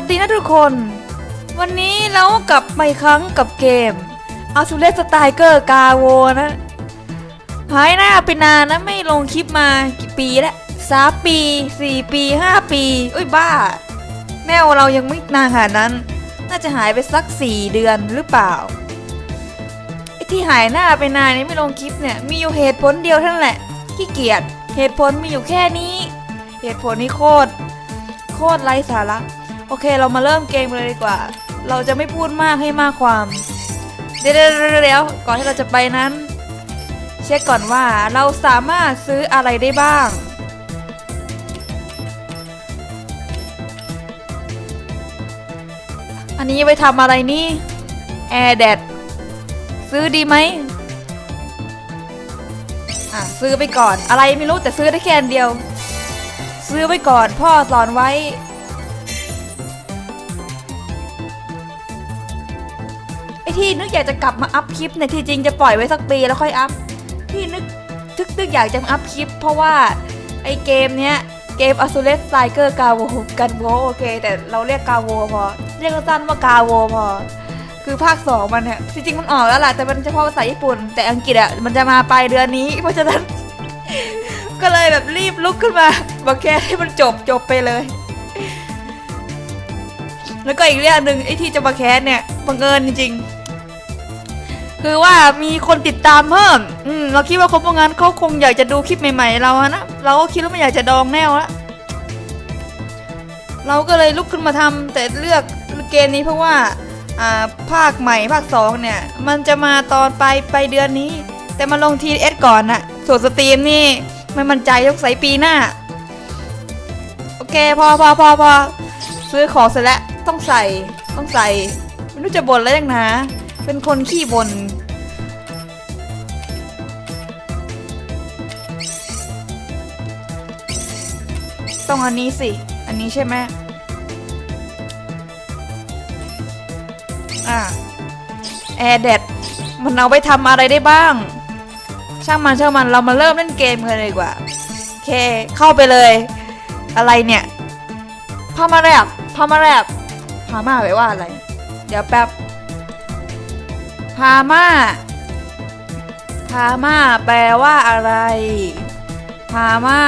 สวัสดีนะทุกคน วันนี้เรากลับมาอีกครั้งกับเกมอาซูเลสไตเกอร์กาโวนะหายหน้าไปนานนะไม่ลงคลิปมากี่ปีแล้วสามปีสี่ปีห้าปีเอ้ยบ้าแนวเรายังไม่นานขนาดนั้น น่าจะหายไปสักสี่เดือนหรือเปล่าไอ้ที่หายหน้าไปนานนี่ไม่ลงคลิปเนี่ยมีอยู่เหตุผลเดียวเท่านั้นแหละขี้เกียจเหตุผลมีอยู่แค่นี้ เหตุผลนี้โคตรโคตรไร้สาระ โอเคเรามาเริ่มเกมเลยดีกว่า เราจะไม่พูดมากให้มากความเดี๋ยวเดี๋ยวเดี๋ยวก่อนที่เราจะไปนั้น เช็คก่อนว่าเราสามารถซื้ออะไรได้บ้าง อันนี้ไปทำอะไรนี่แอร์แดดซื้อดีไหมอะซื้อไปก่อนอะไรไม่รู้แต่ซื้อได้แค่เดียว ซื้อไว้ก่อนพ่อสอนไว้ อ้ที่นึกอยากจะกลับมาอัพคลิปเนี่ยที่จริงจะปล่อยไว้สักปีแล้วค่อยอัพที่นึกทึกนึกอยากจะอัพคลิป เพราะว่าไอ้เกมเนี้ยเกม a s u r e s c y c l e กาโวกันโวโอเค แต่เราเรียกกาโวพอ เรียกสั้นว่ากาโวพอ คือภาคสองมันเนี่ยจริงๆมันออกแล้วล่ะ แต่มันเฉพาะภาษาญี่ปุ่น แต่อังกฤษอะมันจะมาปลายเดือนนี้ เพราะฉะนั้น ก็เลยแบบรีบลุกขึ้นมาบอกแค่ให้มันจบจบไปเลย แล้วก็อีกเรื่องหนึ่งไอ้ที่จะมาแคสเนี่ยบังเอิญจริงๆ คือว่ามีคนติดตามเพิ่ม อืมเราคิดว่าเขาพวกงั้นเขาคงอยากจะดูคลิปใหม่ๆเราอะนะ เราก็คิดว่าไม่อยากจะดองแนวละเราก็เลยลุกขึ้นมาทำแต่เลือกเกมนี้เพราะว่า อ่า ภาคใหม่ภาคสองเนี่ย มันจะมาตอนปลายปลายเดือนนี้ แต่มาลงทีเอสก่อนนะส่วนสตรีมนี่ไม่มั่นใจต้องใส่ปีหน้า โอเคพอพอพอพอซื้อของเสร็จแล้วต้องใส่ต้องใส่ ไม่รู้จะบ่นแล้วยังนะ เป็นคนขี้บ่นต้องอันนี้สิ อันนี้ใช่ไหมอะแอร์เด็ดมันเอาไปทำอะไรได้บ้าง ช่างมันช่างมันเรามาเริ่มเล่นเกมกันเลยดีกว่า โอเค เข้าไปเลย อะไรเนี่ยพามาแรบพามาแรบพามาแปลว่าอะไร เดี๋ยวแป๊บ พามาพามาแปลว่าอะไร พามา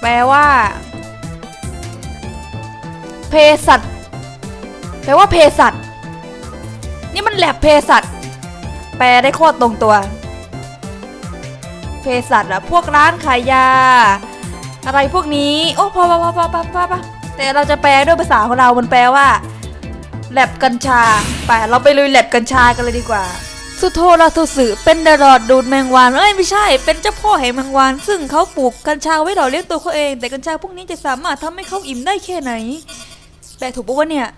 แปลว่าเภสัชแปลว่าเภสัชนี่มันแหลบเภสัชแปลได้โคตรตรงตัวเภสัชอะพวกร้านขายยา อะไรพวกนี้ โอ้พอพอพอพอพอพอแต่เราจะแปลด้วยภาษาของเรา มันแปลว่า แลบกัญชา ไปเราไปลุยแลบกัญชากันเลยดีกว่าสุโธราทุสึเป็นดรอดดูดแมงวันเอ้ยไม่ใช่ เป็นเจ้าพ่อแห่งแมงวัน ซึ่งเขาปลูกกัญชาไว้หล่อเลี้ยงตัวเขาเอง แต่กัญชาพวกนี้จะสามารถทำให้เขาอิ่มได้แค่ไหนแต่ถูกปะวะเนี่ย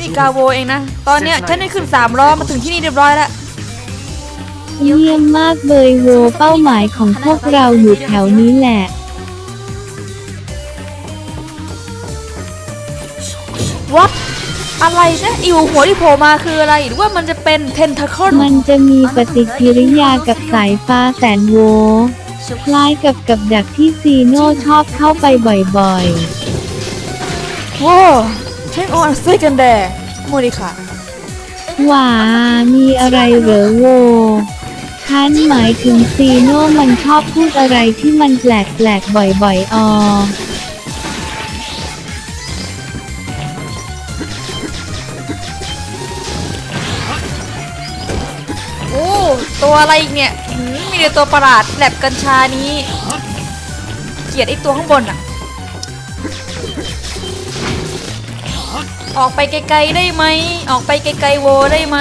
นี่กาโวเองนะ ตอนเนี้ยฉันได้ขึ้นสามล้อมาถึงที่นี่เรียบร้อยแล้วเยี่ยมมากเบยโวเป้าหมายของพวกเราอยู่แถวนี้แหละ วัดอะไรนะอิวหัวที่โผล่มาคืออะไรหรือว่ามันจะเป็นเทนทาเคิลมันจะมีปฏิกิริยากับสายฟ้าแสนโวคล้ายกับกับดักที่ซีโน่ชอบเข้าไปบ่อยโอ้เทคออนเซกันแดโมดิค่ะๆหว่ามีอะไรเหรอโวฉันหมายถึงซีโน่มันชอบพูดอะไรที่มันแปลกๆบ่อยๆออ ตัวอะไรอีกเนี่ยมมีแต่ตัวประหลาดแลบกัญชานี้เกลียดไอตัวข้างบนอะออกไปไกลๆได้ไหม ออกไปไกลๆโวได้ไหม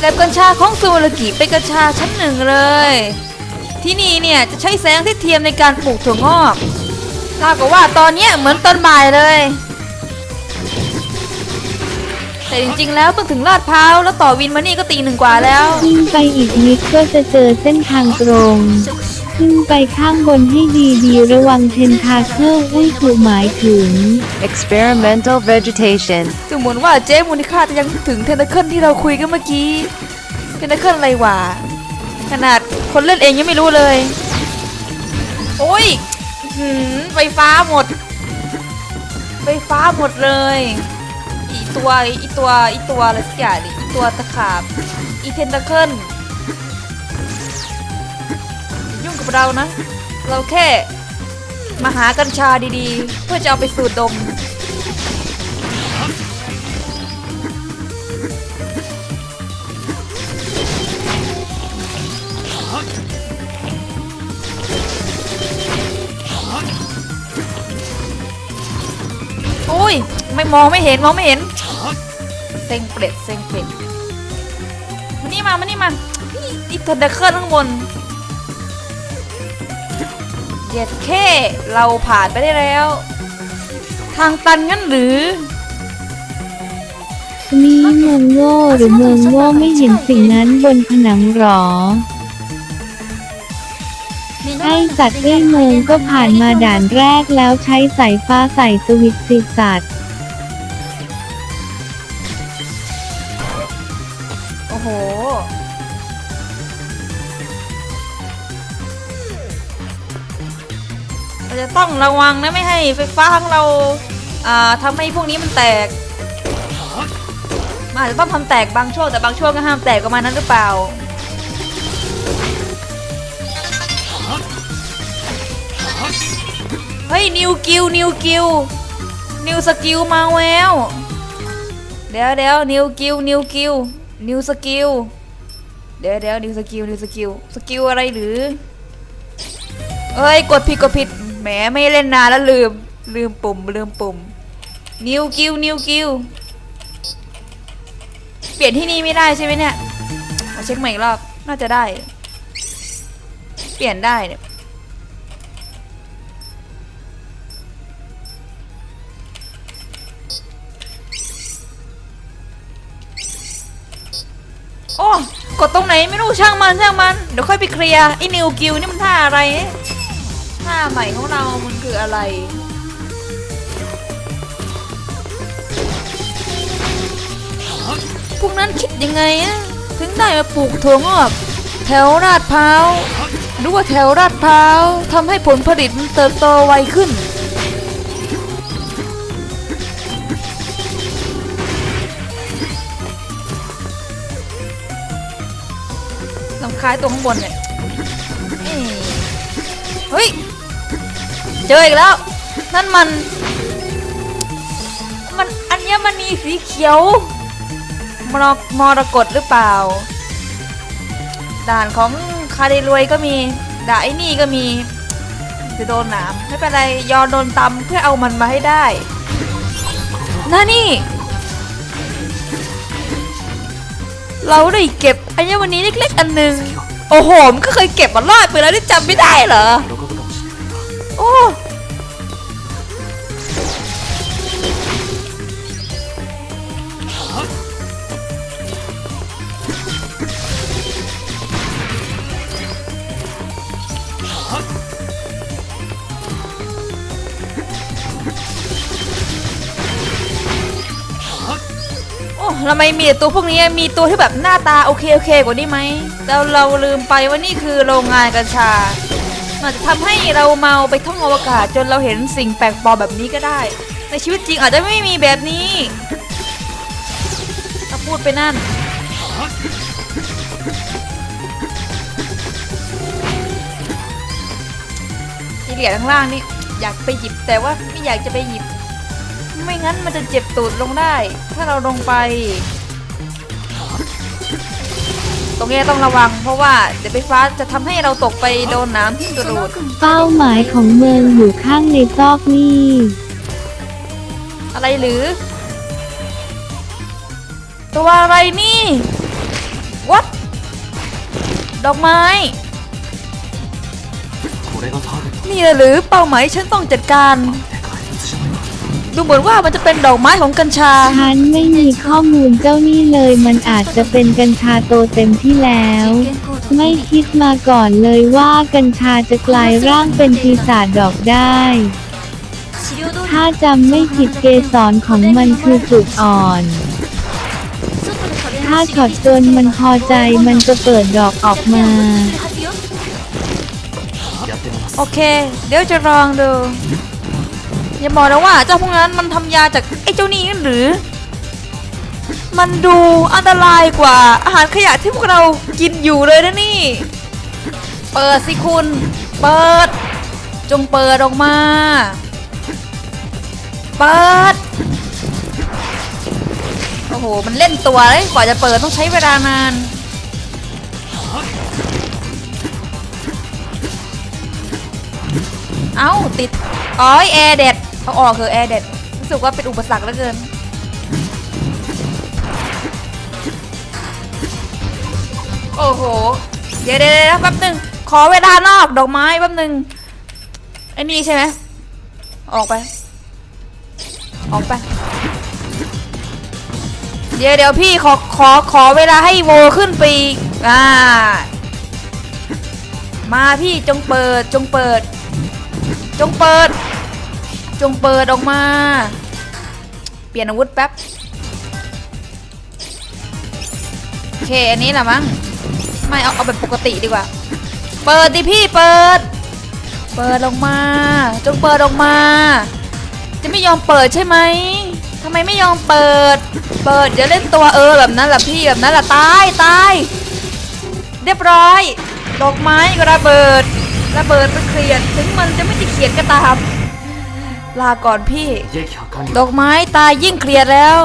แลบกัญชาของซูรุกิเป็นกัญชาชั้นหนึ่งเลย ที่นี่เนี่ยจะใช้แสงที่เทียมในการปลูกถั่วงอกรากับว่าตอนเนี้ยเหมือนตอนบ่ายเลย แต่จริงๆ แล้วเพิ่งถึงลาดพร้าวแล้วต่อวินมานี่ก็ตีหนึ่งกว่าแล้วขึ้นไปอีกนิดก็จะเจอเส้นทางตรง ขึ้นไปข้างบนให้ดีๆ ระวังเทนทาเคิลอุ้ยถูกหมายถึง experimental vegetation ดูเหมือนว่าเจ๊มูนิค่าจะยังถึงเทนเคิลที่เราคุยกันเมื่อกี้ เทนเคิลอะไรวะขนาดคนเล่นเองยังไม่รู้เลย โอ้ยอื้อหือไฟฟ้าหมด ไฟฟ้าหมดเลย อีตัวอีตัวอีตัวอะไรสักอย่างดิอีตัวตะขาบอีเทนตะเคิลยุ่งกับเรานะ เราแค่มาหากัญชาดีๆ เพื่อจะเอาไปสูดดม ไม่มองไม่เห็นมองไม่เห็นเซ็งเปรตเซ็งเปรตมานี่มามานี่มาอีอีเทนเดอร์เคิลข้างบนเย็ดแค่เราผ่านไปได้แล้ว ทางตันงั้นหรือนี่เมืองโง่หรือเมืองโง่ไม่เห็นสิ่งนั้นบนผนังหรอไอ้สัตว์ได้เมืองก็ผ่านมาด่านแรกแล้วใช้สายฟ้าใส่สวิตช์สิสัตว์ ระวังนะไม่ให้ไฟฟ้าของเราอ่าทำให้พวกนี้มันแตกมันอาจจะต้องทำแตกบางช่วงแต่บางช่วงก็ห้ามแตกประมาณนั้นหรือเปล่าเฮ้ยนิวกิลนิวกิลนิวสกิลมาแววเดี๋ยวเดี๋ยวนิวกิลนิวกิลนิวสกิลเดี๋ยวเดี๋ยวนิวสกิลนิวสกิลสกิลอะไรหรือเอ้ยกดผิดกดผิด มไม่เล่นนานแล้วลืม ลืมปุ่ม ลืมปุ่ม นิวกิลนิวกิลเปลี่ยนที่นี่ไม่ได้ใช่ไหมเนี่ยมาเช็คใหม่อีกรอบ น่าจะได้ เปลี่ยนได้เนี่ยโอ้ กดตรงไหนไม่รู้ช่างมันช่างมัน เดี๋ยวค่อยไปเคลียร์ไอ้นิวกิลนี่มันท่าอะไร เนี่ยท่าใหม่ของเรามันคืออะไร พวกนั้นคิดยังไงอะถึงได้มาปลูกถั่วงอกแถวราดพร้าวหรือว่าแถวราดพร้าวทำให้ผลผลิตมันเติบโตไวขึ้น ลำคล้ายตัวข้างบนเนี่ย เฮ้ย เจออีกแล้ว นั่นมัน มันอัญมณีสีเขียวมรมรกตหรือเปล่า ด่านของคาเดรวยก็มีด่านไอ้นี่ก็มีจะโดนหนามไม่เป็นไรยอโดนตำเพื่อเอามันมาให้ได้น่านี่ เราได้เก็บอัญมณีเล็กๆ อันหนึ่งโอ้โหมก็เคยเก็บมารอดไปแล้วนี่จำไม่ได้เหรอ โอ้โอ้ทำไมมีแต่ตัวพวกนี้มีตัวที่แบบหน้าตาโอเคโอเคกว่านี้ไหมแล้วเราลืมไปว่านี่คือโรงงานกัญชา อาจจะทำให้เราเมาไปท่องอวกาศจนเราเห็นสิ่งแปลกปลอมแบบนี้ก็ได้ ในชีวิตจริงอาจจะไม่มีแบบนี้ถ้าพูดไปนั่นที่เหลือข้างล่างนี่อยากไปหยิบแต่ว่าไม่อยากจะไปหยิบ ไม่งั้นมันจะเจ็บตูดลงได้ ถ้าเราลงไป เนี่ยต้องระวัง เพราะว่าเดี๋ยวไฟฟ้าจะทำให้เราตกไปโดนน้ำที่กระโดดเป้าหมายของเมืองอยู่ข้างในซอกนี่อะไรหรือ ตัวอะไรนี่วัดดอกไม้ นี่หรือเป้าหมายฉันต้องจัดการ ดูเหมือนว่ามันจะเป็นดอกไม้ของกัญชา ฉันไม่มีข้อมูลเจ้านี่เลยมันอาจจะเป็นกัญชาโตเต็มที่แล้ว ไม่คิดมาก่อนเลยว่ากัญชาจะกลายร่างเป็นปีศาจดอกได้ ถ้าจำไม่ผิดเกสรของมันคือจุดอ่อน ถ้าถอดจนมันพอใจมันจะเปิดดอกออกมา โอเค เดี๋ยวจะลองดู อย่าบอกนะว่าเจ้าพวกนั้นมันทำยาจากไอ้เจ้านี่นั่นหรือ มันดูอันตรายกว่าอาหารขยะที่พวกเรากินอยู่เลยนะนี่ เปิดสิคุณ เปิด จงเปิดออกมา เปิด โอ้โห มันเล่นตัวเลยกว่าจะเปิดต้องใช้เวลานานเอ้าติดอ๋อยแอร์เด็ด เอาออกคือแอร์เด็ดรู้สึกว่าเป็นอุปสรรคเหลือเกิน โอ้โห เดี๋ยวเดี๋ยวแป๊บหนึงขอเวลานอกดอกไม้แป๊บหนึงไอ้นี่ใช่ไหมออกไป ออกไป เดี๋ยวเดี๋ยวพี่ขอขอขอเวลาให้โวขึ้นไปอีกอ่า มาพี่จงเปิดจงเปิด จงเปิด จงเปิดออกมา เปลี่ยนอาวุธแป๊บ โอเค อันนี้แหละมั้ง ไม่เอาเอาแบบปกติดีกว่า เปิดดิพี่เปิด เปิดออกมา จงเปิดออกมา จะไม่ยอมเปิดใช่ไหมทำไมไม่ยอมเปิด เปิดอย่าเล่นตัวเออแบบนั้นแหละพี่แบบนั้นแหละตายตาย เรียบร้อย ดอกไม้ก็ระเบิด ระเบิดไปเคลียด ถึงมันจะไม่ได้เขียดก็ตาม ลาก่อนพี่ ดอกไม้ตายยิ่งเครียดแล้ว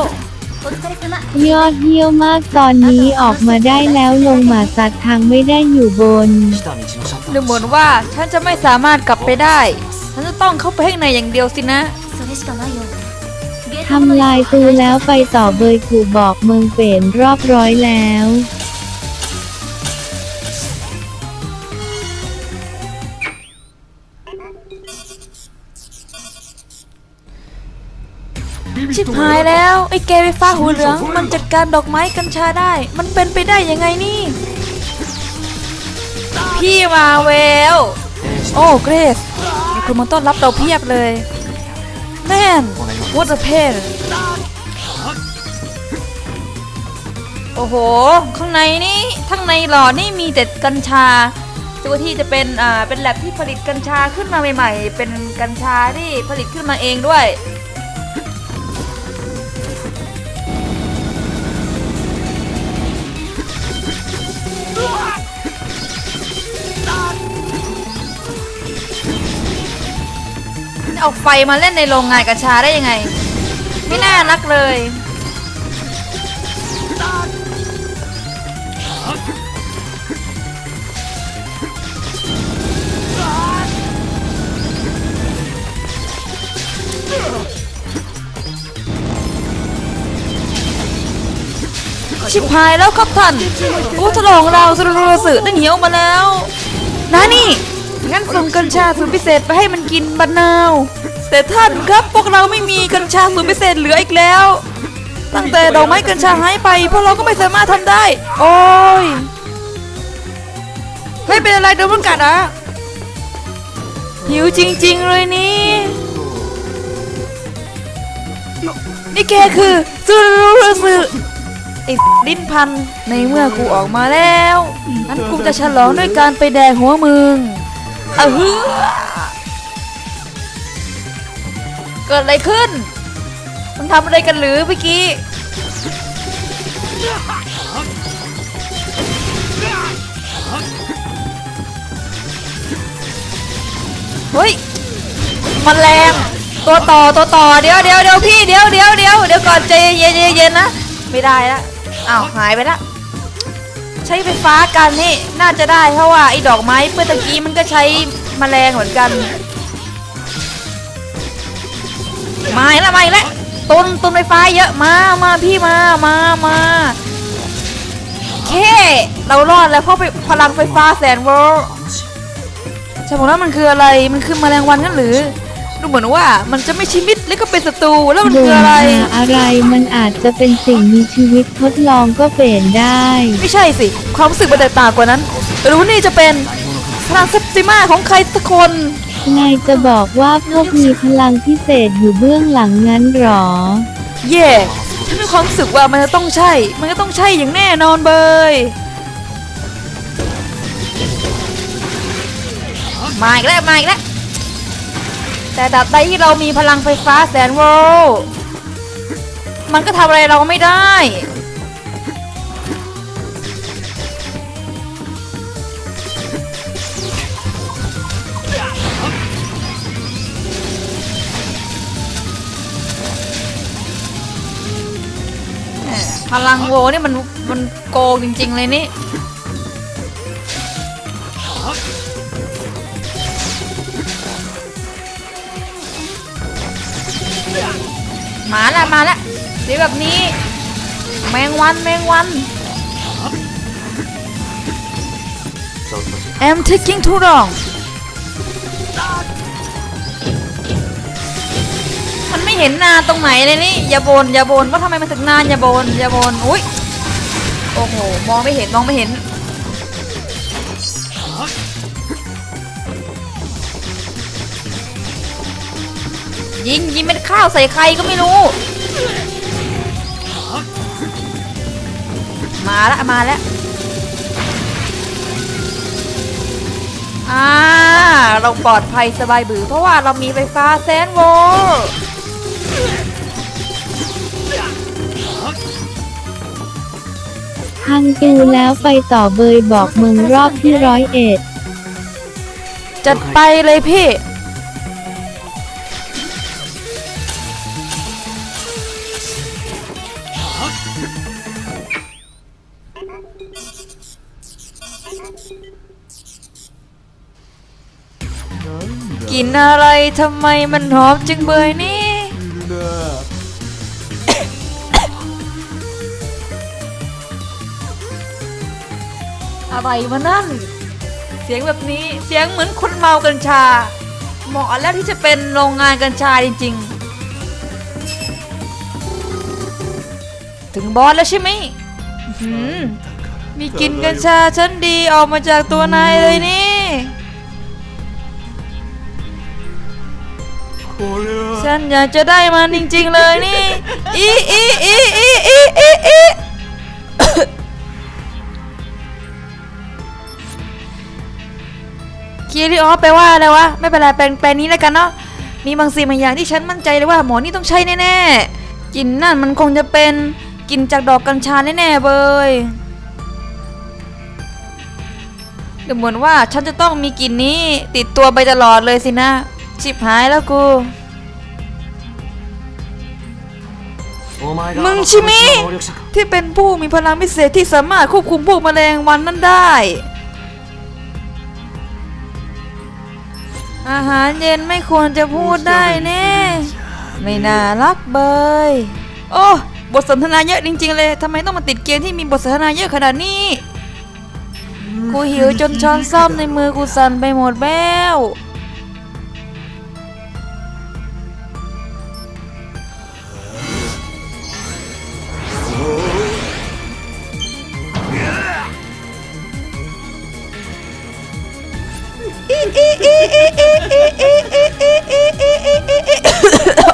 ยอดเยี่ยวมากตอนนี้ออกมาได้แล้วลงมาสัตว์ทางไม่ได้อยู่บน ดูเหมือนว่าฉันจะไม่สามารถกลับไปได้ ฉันจะต้องเข้าไปข้ในอย่างเดียวสินะ ทำลายตูแล้วไปต่อเบยกูบอกเมืองเปลี่ยนรอบร้อยแล้ว ชิบหายแล้วไอ้แกไฟฟ้าหูเหลือง มันจัดการดอกไม้กัญชาได้ มันเป็นไปได้ยังไงนี่ พี่มาเวล โอ้เกรซมีคนมาต้อนรับเราเพียบเลยแม่น what a pain โอ้โห ข้างในนี่ข้างในหลอนี่มีแต่กัญชา ตัวที่จะเป็นอ่าเป็นแลบที่ผลิตกัญชาขึ้นมาใหม่ ๆ เป็นกัญชาที่ผลิตขึ้นมาเองด้วย เอาไฟมาเล่นในโรงงานกัญชาได้ยังไง ไม่น่ารักเลย ชิบหายแล้วครับท่านผู้ทดลองเราสุรสึได้เหนียวมาแล้วนะนี่ งั้นส่งกัญชาสูตรพิเศษไปให้มันกินบันนาว แต่ท่านครับพวกเราไม่มีกัญชาสูตรพิเศษเหลืออีกแล้ว ตั้งแต่ดอกไม้กัญชาหายไปพวกเราก็ไม่สามารถทำได้ โอ้ยเฮ้ยเป็นอะไรโดนมันกัดอะหิวจริง ๆ เลยนี่ นี่แกคือสุรสึไอ้ลิ้นพัน ในเมื่อกูออกมาแล้วงั้นกูจะฉลองด้วยการไปแดกหัวมึง อะฮึเกิดอะไรขึ้น มันทำอะไรกันหรือเมื่อกี้ เฮ้ย มันแมลงตัวต่อตัวต่อ เดี๋ยวเดี๋ยวเดี๋ยวพี่ เดี๋ยวเดี๋ยวเดี๋ยวเดี๋ยวก่อนใจเย็นเย็นๆนะ ไม่ได้ละอ้าวหายไปละ ใช้ไฟฟ้ากันนี่น่าจะได้เพราะว่าไอ้ดอกไม้เมื่อตะกี้มันก็ใช้แมลงเหมือนกันมาอีกแล้วมาอีกแล้วตุนตุนไฟฟ้าเยอะมามาพี่มามามาเคเรารอดแล้วเพราะไปพลังไฟฟ้าแสนโวลต์ใช่ผมว่ามันคืออะไรมันคือแมลงวันกันหรือ ดูเหมือนว่า มันจะไม่ชิมิดแล้วก็เป็นศัตรูแล้วมันบ่คืนออะไรหาอะไรมันอาจจะเป็นสิ่งมีชีวิตทดลองก็เป็นได้ ไม่ใช่สิ ความรู้สึกมันแตกต่างกว่านั้นหรือว่านี่จะเป็นพลังเซปติมาของใครสักคนไงจะบอกว่าพวกมีพลังพิเศษอยู่เบื้องหลังงั้นหรอ เย่ฉันมีความรู้สึกว่ามันจะต้องใช่ มันก็ต้องใช่อย่างแน่นอนเบยมาอีกแล้วมาอีกแล้ว แต่ดับใดที่เรามีพลังไฟฟ้าแสนโวลต์มันก็ทำอะไรเราไม่ได้ พลังโวนี่มันมันโกงจริง ๆ เลยนี่ มาละมาละดียวแบบนี้ แมงวันแมงวัน I'm taking too long มันไม่เห็นนานตรงไหนเลยนี่ อย่าบนอย่าบนว่าทำไมมันถึงนานอย่าบนอย่าบนอุ้ยโอ้โห มองไม่เห็นมองไม่เห็น ยิงยิงเป็นข้าวใส่ใครก็ไม่รู้ มาแล้วมาแล้วอ่าเราปลอดภัยสบายบือ เพราะว่าเรามีไฟฟ้าแสนโวลต์พังตูแล้วไปต่อเบยบอกเมืองรอบที่ร้อยเอ็ดจัดไปเลยพี่ กินอะไรทำไมมันหอมจึงเบยนี่ อะไรวะนั่น เสียงแบบนี้เสียงเหมือนคนเมากัญชา เหมาะแล้วที่จะเป็นโรงงานกัญชาจริงๆ ถึงบอสแล้วใช่ไหมมีกลินกัญชาชั้นดีออกมาจากตัวนายเลยนี่ ฉันอยากจะได้มันจริง ๆ เลยนี่ อีอีอีอีอีอีอีคีริออฟแปลว่าอะไรวะ ไม่เป็นไรแปลงแปลนี้แล้วกันเนาะ มีบางสิ่งบางอย่างที่ฉันมั่นใจเลยว่าหมอนี่ต้องใช่แน่ๆกลิ่นนั่นมันคงจะเป็นกลิ่นจากดอกกัญชาแน่ๆเบยดูเหมือนว่าฉันจะต้องมีกลิ่นนี้ติดตัวไปตลอดเลยสินะ ชิบหายแล้วกู มึงชิมิ ที่เป็นผู้มีพลังพิเศษที่สามารถควบคุมพวกแมลงวันนั้นได้ อาหารเย็นไม่ควรจะพูดได้แน่ไม่น่ารักเบย โอ้บทสนทนาเยอะจริง ๆ เลยทำไมต้องมาติดเกมที่มีบทสนทนาเยอะขนาดนี้ กูหิวจนช้อนซ่อมในมือกูสั่นไปหมดแล้ว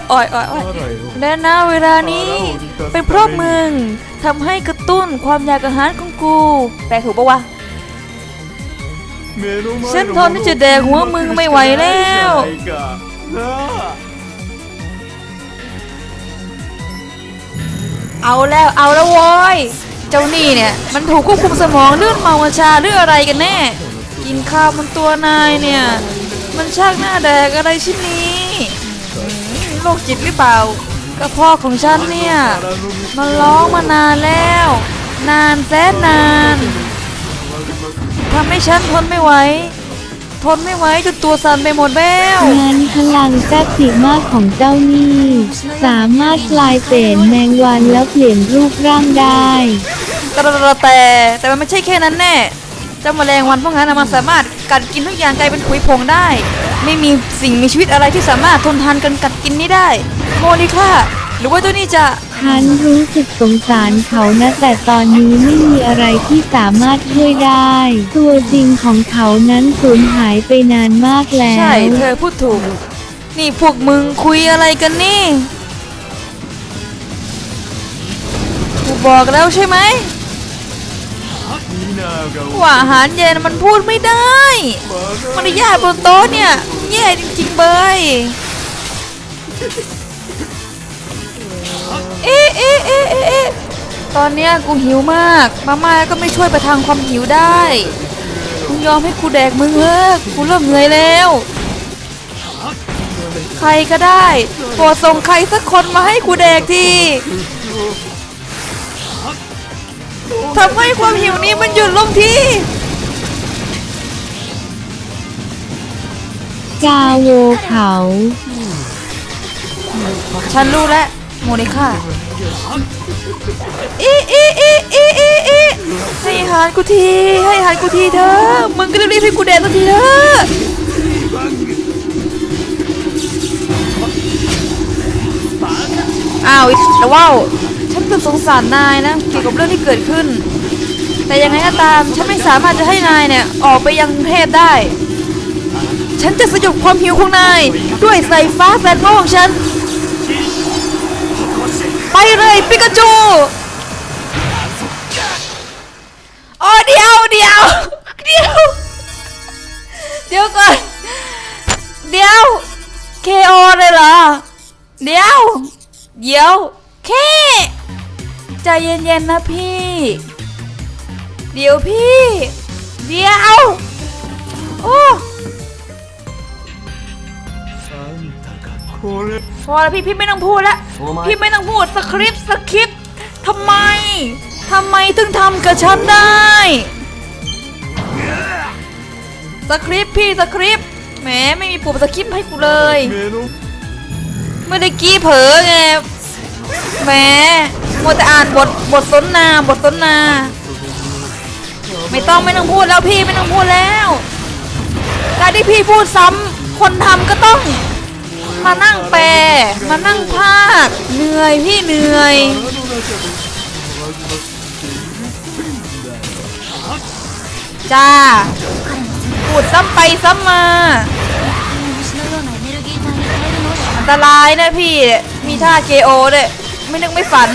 โอ้ยโอ้ยโอ้ยและณเวลานี้ เป็นเพราะมึงทำให้กระตุ้นความอยากอาหารของกูแปลถูกปะวะฉันทนที่จะแดกหัวมึงไม่ไหวแล้วเอาแล้วเอาแล้วโว้ยเจ้านี่เนี่ย มันถูกควบคุมสมองเรื่องเมากัญชาหรืออะไรกันแน่ กินข้าวมันตัวนายเนี่ย มันช่างหน้าแดกอะไรชิ้นนี้อืมโรคจิตหรือเปล่ากระเพาะของฉันเนี่ย มันร้องมานานแล้ว นานแสนนานทำให้ฉันทนไม่ไหวทนไม่ไหวจนตัวสั่นไปหมดแล้วงั้นพลังแซติมากของเจ้านี่ สามารถกลายเป็นแมงวันแล้วเปลี่ยนรูปร่างได้แต่แต่แต่มันไม่ใช่แค่นั้นแน่เจ้าแมลงวันพวกนั้นนะมันสามารถ กัดกินทุกอย่างกลายเป็นผุยผงได้ ไม่มีสิ่งมีชีวิตอะไรที่สามารถทนทานกันกัดกินนี้ได้ โมนิค่าหรือว่าตัวนี้จะฉันรู้สึกสงสารเขานะ แต่ตอนนี้ไม่มีอะไรที่สามารถช่วยได้ ตัวจริงของเขานั้นสูญหายไปนานมากแล้ว ใช่ เธอพูดถูก นี่พวกมึงคุยอะไรกันนี่กูบอกแล้วใช่ไหม ว่าอาหารเย็นมันพูดไม่ได้มารยาทบนโต๊ะเนี่ยแย่จริงๆเบยเอ๊ะเอ๊ะเอ๊ะเอ๊ะเอ๊ะตอนเนี้ยกูหิวมาก มาม่าก็ไม่ช่วยประทังความหิวได้มึงยอมให้กูแดกมึงเถอะกูเริ่มเหนื่อยแล้ว ใครก็ได้โปรดส่งใครสักคนมาให้กูแดกที ทำให้ความหิวนี้มันหยุดลงทีกาโวเขา ฉันรู้แล้วโมนิค่าอีอีอีอีอีอีให้อาหารกูที ให้อาหารกูทีเถอะมึงก็รีบๆให้กูแดกสักทีเถอะอ้าวอีแต่ว่าว ฉันเป็นสงสารนายนะเกี่ยวกับเรื่องที่เกิดขึ้น แต่ยังไงก็ตามฉันไม่สามารถจะให้นายเนี่ยออกไปยังกรุงเทพได้ ฉันจะสยบความหิวของนาย ด้วยสายฟ้าแสนโง่ของฉัน ไปเลยปิกาจูโอ้เดียวเดียวเดียวเดี๋ยวก่อนเดี๋ยวเคโอเลยเหรอเดี๋ยวเดี๋ยวเค ใจเย็นๆนะพี่ เดี๋ยวพี่ เดี๋ยว โอ้พอแล้วพี่พี่ไม่ต้องพูดแล้วพี่ไม่ต้องพูดสคริปต์สคริปต์ทำไมทำไมถึงทำกับฉันได้สคริปต์พี่สคริปต์แหมไม่มีปุ่มสคริปต์ให้กูเลยไม่ได้กี้เผลอไง แหมมัวแต่อ่านบทบทสนนาบทสนนา ไม่ต้องไม่ต้องพูดแล้วพี่ไม่ต้องพูดแล้ว การที่พี่พูดซ้ำคนทำก็ต้อง มานั่งแปล มานั่งพากย์เหนื่อยพี่เหนื่อย จ้าพูดซ้ำไปซ้ำมาอันตรายนะพี่ มีท่า KO ด้วย ไม่นึกไม่ฝัน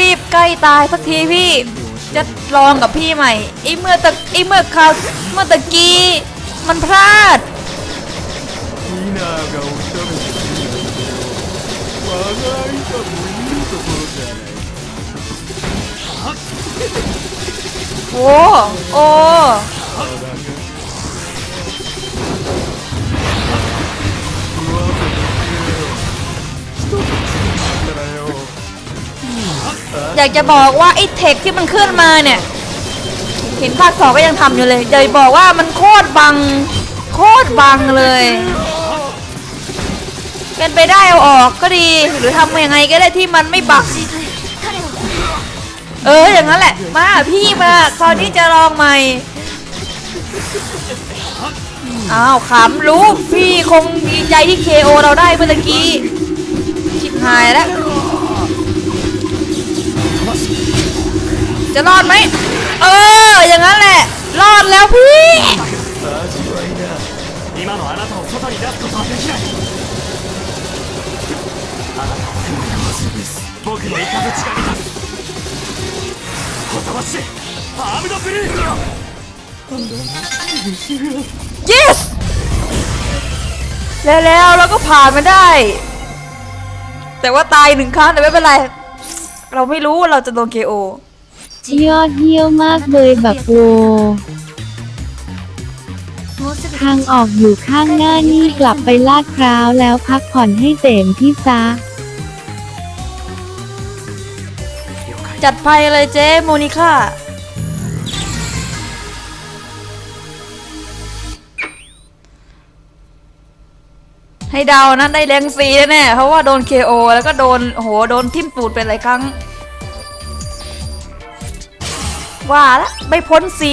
รีบๆ ใกล้ตายสักทีพี่ จะลองกับพี่ใหม่ไอ้เมื่อตะไอ้เมื่อคราวเมื่อตะกี้ มันพลาด ディナーがおしゃべりするなんて我が愛がもいいところじゃない โอ้โอ้ อยากจะบอกว่าไอ้เทคที่มันขึ้นมาเนี่ย เห็นภาคสองก็ยังทำอยู่เลยอย่บอกว่ามันโคตรบัง โคตรบังเลย เป็นไปได้เอาออกก็ดี หรือทำยังไงก็ได้ที่มันไม่บักเอออย่างนั้นแหละ มาพี่มาคราวนี้จะลองใหม่อ้าวขำรู้พี่คงดีใจที่ KO เราได้เมื่อกี้ชิบหายแล้ว จะรอดไหม เออ อย่างนั้นแหละ รอดแล้วพี่ยิสแล้วแล้วเราก็ผ่านมาได้ แต่ว่าตายหนึ่งครั้งแต่ไม่เป็นไร เราไม่รู้ว่าเราจะโดน KO ยอดเยี่ยมมากเลยแบบโวทางออกอยู่ข้างหน้านี่กลับไปลาดพร้าวแล้วพักผ่อนให้เต็มที่ซะ จัดไปเลยเจ๊โมนิค่าให้เดานะได้แรงซีแน่เพราะว่าโดน KO แล้วก็โดนโหโดนทิ่มปูดเป็นหลายครั้ง ว่าละไม่พ้นซี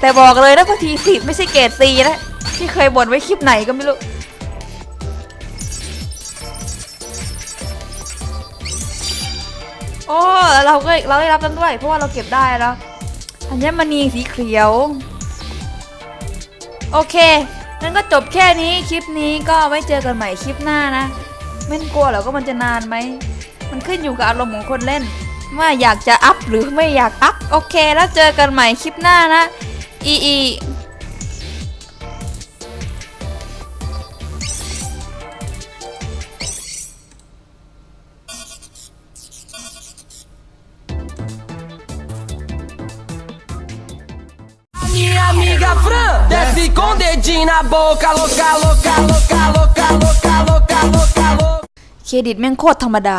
แต่บอกเลยนะพอทีสิไม่ใช่เกรดซีนะ ที่เคยบ่นไว้คลิปไหนก็ไม่รู้ โอ้ เราก็เราได้รับนั้นด้วย เพราะว่าเราเก็บได้แล้ว อัญมณีสีเขียว โอเคงั้นก็จบแค่นี้คลิปนี้ก็ไว้เจอกันใหม่คลิปหน้านะ ไม่กลัวหรอกว่ามันจะนานไหม มันขึ้นอยู่กับอารมณ์ของคนเล่น ว่าอยากจะอัพหรือไม่อยากอัพโอเค แล้วเจอกันใหม่คลิปหน้านะ อีอีเครดิตแม่งโคตรธรรมดา